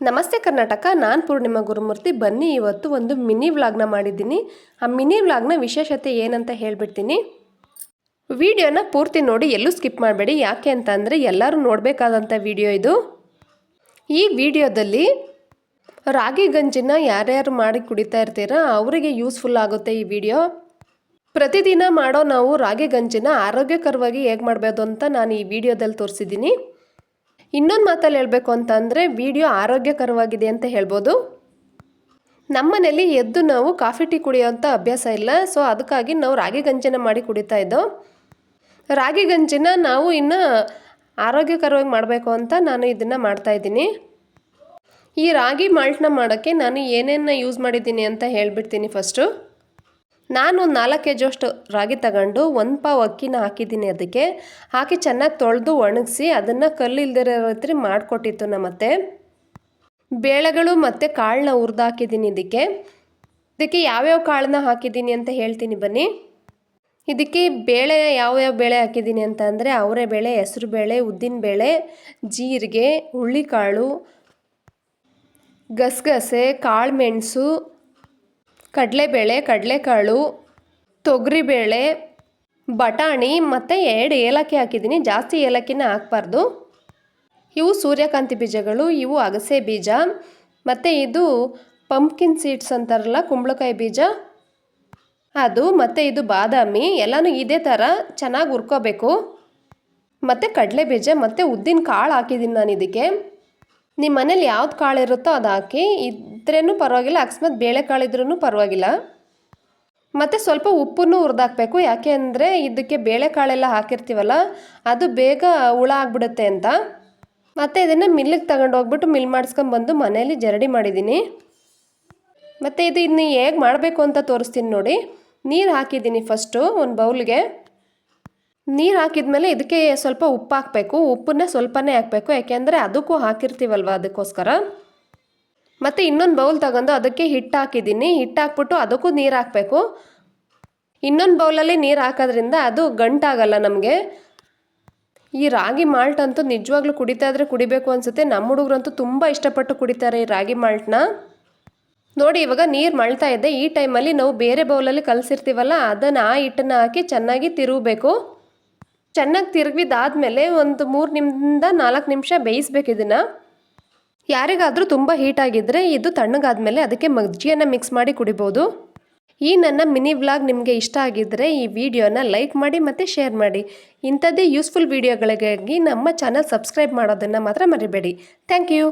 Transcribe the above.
ನಮಸ್ತೆ ಕರ್ನಾಟಕ, ನಾನು ಪೂರ್ಣಿಮಾ ಗುರುಮೂರ್ತಿ. ಬನ್ನಿ, ಇವತ್ತು ಒಂದು ಮಿನಿ ವ್ಲಾಗ್ನ ಮಾಡಿದ್ದೀನಿ. ಆ ಮಿನಿ ವ್ಲಾಗ್ನ ವಿಶೇಷತೆ ಏನಂತ ಹೇಳಿಬಿಡ್ತೀನಿ. ವಿಡಿಯೋನ ಪೂರ್ತಿ ನೋಡಿ, ಎಲ್ಲೂ ಸ್ಕಿಪ್ ಮಾಡಬೇಡಿ. ಯಾಕೆ ಅಂತ ಅಂದರೆ ಎಲ್ಲರೂ ನೋಡಬೇಕಾದಂಥ ವಿಡಿಯೋ ಇದು. ಈ ವಿಡಿಯೋದಲ್ಲಿ ರಾಗಿ ಗಂಜಿನ ಯಾರ್ಯಾರು ಮಾಡಿ ಕುಡಿತಾ ಇರ್ತೀರಾ, ಅವರಿಗೆ ಯೂಸ್ಫುಲ್ ಆಗುತ್ತೆ ಈ ವಿಡಿಯೋ. ಪ್ರತಿದಿನ ಮಾಡೋ ನಾವು ರಾಗಿ ಗಂಜಿನ ಆರೋಗ್ಯಕರವಾಗಿ ಹೇಗೆ ಮಾಡಬೇಕು ಅಂತ ನಾನು ಈ ವಿಡಿಯೋದಲ್ಲಿ ತೋರಿಸಿದ್ದೀನಿ. ಇನ್ನೊಂದು ಮಾತಲ್ಲಿ ಹೇಳಬೇಕು ಅಂತಂದರೆ, ವಿಡಿಯೋ ಆರೋಗ್ಯಕರವಾಗಿದೆ ಅಂತ ಹೇಳ್ಬೋದು. ನಮ್ಮನೇಲಿ ಎದ್ದು ನಾವು ಕಾಫಿ ಟೀ ಕುಡಿಯೋಂಥ ಅಭ್ಯಾಸ ಇಲ್ಲ, ಸೊ ಅದಕ್ಕಾಗಿ ನಾವು ರಾಗಿ ಗಂಜಿನ ಮಾಡಿ ಕುಡಿತಾ ಇದ್ದೋ. ರಾಗಿ ಗಂಜಿನ ನಾವು ಇನ್ನು ಆರೋಗ್ಯಕರವಾಗಿ ಮಾಡಬೇಕು ಅಂತ ನಾನು ಇದನ್ನು ಮಾಡ್ತಾಯಿದ್ದೀನಿ ಈ ರಾಗಿ ಮಾಲ್ಟ್ನ ಮಾಡೋಕ್ಕೆ ನಾನು ಏನೇನು ಯೂಸ್ ಮಾಡಿದ್ದೀನಿ ಅಂತ ಹೇಳಿಬಿಡ್ತೀನಿ ಫಸ್ಟು ನಾನು ನಾಲ್ಕು ಕೆ ಜಿಯಷ್ಟು ರಾಗಿ ತಗೊಂಡು ಒಂದು ಪಾವು ಅಕ್ಕಿನ ಹಾಕಿದ್ದೀನಿ ಅದಕ್ಕೆ. ಹಾಕಿ ಚೆನ್ನಾಗಿ ತೊಳೆದು ಒಣಗಿಸಿ ಅದನ್ನು ಕಲ್ಲು ಇಲ್ದಿರೋ ರೀತಿ ಮಾಡಿಕೊಟ್ಟಿತ್ತು ನಮ್ಮತ್ತೆ ಬೇಳೆಗಳು ಮತ್ತು ಕಾಳನ್ನ ಹುರಿದು ಹಾಕಿದ್ದೀನಿ ಇದಕ್ಕೆ. ಇದಕ್ಕೆ ಯಾವ್ಯಾವ ಕಾಳನ್ನ ಹಾಕಿದ್ದೀನಿ ಅಂತ ಹೇಳ್ತೀನಿ ಬನ್ನಿ. ಇದಕ್ಕೆ ಬೇಳೆ ಯಾವ್ಯಾವ ಬೇಳೆ ಹಾಕಿದ್ದೀನಿ ಅಂತ ಅಂದರೆ ಅವರೆ ಬೇಳೆ, ಹೆಸರು ಬೇಳೆ, ಉದ್ದಿನ ಬೇಳೆ, ಜೀರಿಗೆ, ಹುಳ್ಳಿಕಾಳು, ಗಸಗಸೆ, ಕಾಳು ಮೆಣಸು ಕಡಲೆಬೇಳೆ, ಕಡಲೆಕಾಳು, ತೊಗರಿಬೇಳೆ, ಬಟಾಣಿ ಮತ್ತು ಎರಡು ಏಲಕ್ಕಿ ಹಾಕಿದ್ದೀನಿ. ಜಾಸ್ತಿ ಏಲಕ್ಕಿನ ಹಾಕ್ಬಾರ್ದು. ಇವು ಸೂರ್ಯಕಾಂತಿ ಬೀಜಗಳು, ಇವು ಅಗಸೆ ಬೀಜ ಮತ್ತು ಇದು ಪಂಪ್ಕಿನ್ ಸೀಡ್ಸ್ ಅಂತಾರಲ್ಲ, ಕುಂಬಳಕಾಯಿ ಬೀಜ. ಅದು ಮತ್ತು ಇದು ಬಾದಾಮಿ, ಎಲ್ಲನೂ ಇದೇ ಥರ ಚೆನ್ನಾಗಿ ಹುರ್ಕೋಬೇಕು. ಮತ್ತು ಕಡಲೆ ಬೀಜ ಮತ್ತು ಉದ್ದಿನ ಕಾಳು ಹಾಕಿದ್ದೀನಿ ನಾನು ಇದಕ್ಕೆ. ನಿಮ್ಮ ಮನೇಲಿ ಯಾವ್ದು ಕಾಳು ಇರುತ್ತೋ ಅದು ಹಾಕಿ ಇದ್ರೇನು ಪರವಾಗಿಲ್ಲ, ಅಕಸ್ಮಾತ್ ಬೇಳೆಕಾಳು ಇದ್ರೂ ಪರವಾಗಿಲ್ಲ. ಮತ್ತು ಸ್ವಲ್ಪ ಉಪ್ಪನ್ನು ಹುರಿದಾಕ್ಬೇಕು. ಯಾಕೆ ಅಂದರೆ ಇದಕ್ಕೆ ಬೇಳೆಕಾಳೆಲ್ಲ ಹಾಕಿರ್ತೀವಲ್ಲ, ಅದು ಬೇಗ ಹುಳ ಆಗ್ಬಿಡುತ್ತೆ ಅಂತ. ಮತ್ತು ಇದನ್ನು ಮಿಲ್ಲಿಗೆ ತಗೊಂಡು ಹೋಗ್ಬಿಟ್ಟು ಮಿಲ್ ಮಾಡಿಸ್ಕೊಂಬಂದು ಮನೇಲಿ ಜರಡಿ ಮಾಡಿದ್ದೀನಿ. ಮತ್ತು ಇದು ಇನ್ನು ಹೇಗೆ ಮಾಡಬೇಕು ಅಂತ ತೋರಿಸ್ತೀನಿ ನೋಡಿ. ನೀರು ಹಾಕಿದ್ದೀನಿ ಫಸ್ಟು ಒಂದು ಬೌಲ್ಗೆ. ನೀರು ಹಾಕಿದ್ಮೇಲೆ ಇದಕ್ಕೆ ಸ್ವಲ್ಪ ಉಪ್ಪು ಹಾಕಬೇಕು ಉಪ್ಪನ್ನ ಸ್ವಲ್ಪನೇ ಹಾಕಬೇಕು. ಯಾಕೆಂದರೆ ಅದಕ್ಕೂ ಹಾಕಿರ್ತೀವಲ್ವ ಅದಕ್ಕೋಸ್ಕರ. ಮತ್ತು ಇನ್ನೊಂದು ಬೌಲ್ ತಗೊಂಡು ಅದಕ್ಕೆ ಹಿಟ್ಟು ಹಾಕಿದ್ದೀನಿ. ಹಿಟ್ಟು ಹಾಕ್ಬಿಟ್ಟು ಅದಕ್ಕೂ ನೀರು ಹಾಕಬೇಕು. ಇನ್ನೊಂದು ಬೌಲಲ್ಲಿ ನೀರು ಹಾಕೋದ್ರಿಂದ ಅದು ಗಂಟಾಗಲ್ಲ ನಮಗೆ. ಈ ರಾಗಿ ಮಾಲ್ಟ್ ಅಂತೂ ನಿಜವಾಗ್ಲೂ ಕುಡಿತಾ ಇದ್ರೆ ಕುಡಿಬೇಕು ಅನಿಸುತ್ತೆ. ನಮ್ಮ ಹುಡುಗರಂತೂ ತುಂಬ ಇಷ್ಟಪಟ್ಟು ಕುಡಿತಾರೆ ಈ ರಾಗಿ ಮಾಲ್ಟ್ನ. ನೋಡಿ, ಇವಾಗ ನೀರು ಮಳ್ತಾ ಇದೆ. ಈ ಟೈಮಲ್ಲಿ ನಾವು ಬೇರೆ ಬೌಲಲ್ಲಿ ಕಲಸಿರ್ತೀವಲ್ಲ, ಅದನ್ನು ಆ ಹಿಟ್ಟನ್ನು ಹಾಕಿ ಚೆನ್ನಾಗಿ ತಿರುಗಬೇಕು. ಚೆನ್ನಾಗಿ ತಿರುಗಿದಾದ್ಮೇಲೆ ಒಂದು ಮೂರು ನಿಮಿಷದಿಂದ ನಾಲ್ಕು ನಿಮಿಷ ಬೇಯಿಸ್ಬೇಕು ಇದನ್ನು. ಯಾರಿಗಾದರೂ ತುಂಬ ಹೀಟಾಗಿದ್ದರೆ ಇದು ತಣ್ಣಗಾದ್ಮೇಲೆ ಅದಕ್ಕೆ ಮಜ್ಜಿಯನ್ನು ಮಿಕ್ಸ್ ಮಾಡಿ ಕುಡಿಬೋದು. ಈ ನನ್ನ ಮಿನಿ ವ್ಲಾಗ್ ನಿಮಗೆ ಇಷ್ಟ ಆಗಿದ್ದರೆ ಈ ವಿಡಿಯೋನ ಲೈಕ್ ಮಾಡಿ ಮತ್ತು ಶೇರ್ ಮಾಡಿ. ಇಂಥದ್ದೇ ಯೂಸ್ಫುಲ್ ವೀಡಿಯೋಗಳಿಗಾಗಿ ನಮ್ಮ ಚಾನಲ್ ಸಬ್ಸ್ಕ್ರೈಬ್ ಮಾಡೋದನ್ನು ಮಾತ್ರ ಮರಿಬೇಡಿ. Thank you